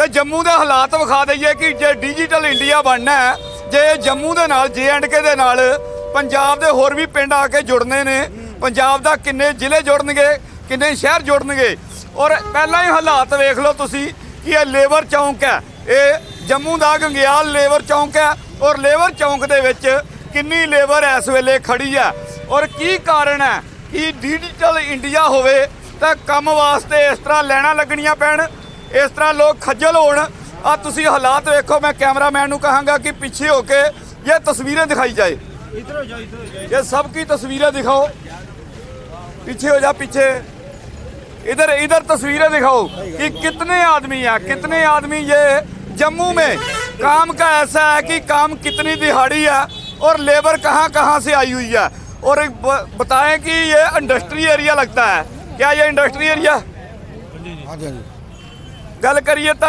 ਤੇ ਜੰਮੂ ਦੇ ਹਾਲਾਤ ਵਿਖਾ ਦਈਏ ਕਿ ਜੇ ਡਿਜੀਟਲ ਇੰਡੀਆ ਬਣਨਾ ਹੈ, ਜੇ ਜੰਮੂ ਦੇ ਨਾਲ ਜੇ ਐਂਡ ਕੇ ਦੇ ਨਾਲ, ਪੰਜਾਬ ਦੇ ਹੋਰ ਵੀ ਪਿੰਡ ਆ ਕੇ ਜੁੜਨੇ ਨੇ, ਪੰਜਾਬ ਦਾ ਕਿੰਨੇ ਜ਼ਿਲ੍ਹੇ ਜੁੜਨਗੇ, ਕਿੰਨੇ ਸ਼ਹਿਰ ਜੁੜਨਗੇ। ਔਰ ਪਹਿਲਾਂ ਹੀ ਹਾਲਾਤ ਵੇਖ ਲਓ ਤੁਸੀਂ ਕਿ ਇਹ ਲੇਬਰ ਚੌਂਕ ਹੈ, ਇਹ ਜੰਮੂ ਦਾ ਗੰਗਿਆਲ ਲੇਬਰ ਚੌਂਕ ਹੈ, ਔਰ ਲੇਬਰ ਚੌਂਕ ਦੇ ਵਿੱਚ ਕਿੰਨੀ ਲੇਬਰ ਇਸ ਵੇਲੇ ਖੜੀ ਹੈ। ਔਰ ਕੀ ਕਾਰਨ ਹੈ ਕਿ ਡਿਜੀਟਲ ਇੰਡੀਆ ਹੋਵੇ ਤਾਂ ਕੰਮ ਵਾਸਤੇ ਇਸ ਤਰ੍ਹਾਂ ਲੈਣਾ ਲੱਗਣੀਆਂ ਪੈਣ ਇਸ ਤਰ੍ਹਾਂ ਲੋਕ ਖੱਜਲ ਹੋਣ ਆ ਤੁਸੀਂ ਹਾਲਾਤ ਵੇਖੋ ਮੈਂ ਕੈਮਰਾਮੈਨ ਨੂੰ ਕਹਾਂਗਾ ਕਿ ਪਿੱਛੇ ਹੋ ਕੇ ਇਹ ਤਸਵੀਰਾਂ ਦਿਖਾਈ ਜਾਏ ਇਧਰ ਹੋ ਜਾ ਇਧਰ ਹੋ ਜਾ ਇਹ ਸਭ ਕੀ ਤਸਵੀਰਾਂ ਦਿਖਾਓ ਪਿੱਛੇ ਹੋ ਜਾ ਪਿੱਛੇ इधर इधर तस्वीरें दिखाओ कि कितने आदमी हैं कितने आदमी ये जम्मू में काम का ऐसा है कि काम कितनी दिहाड़ी है और लेबर कहाँ कहाँ से आई हुई है और एक बताएं कि ये इंडस्ट्री एरिया लगता है क्या ये इंडस्ट्री एरिया हाँ जी ਗੱਲ ਕਰੀਏ ਤਾਂ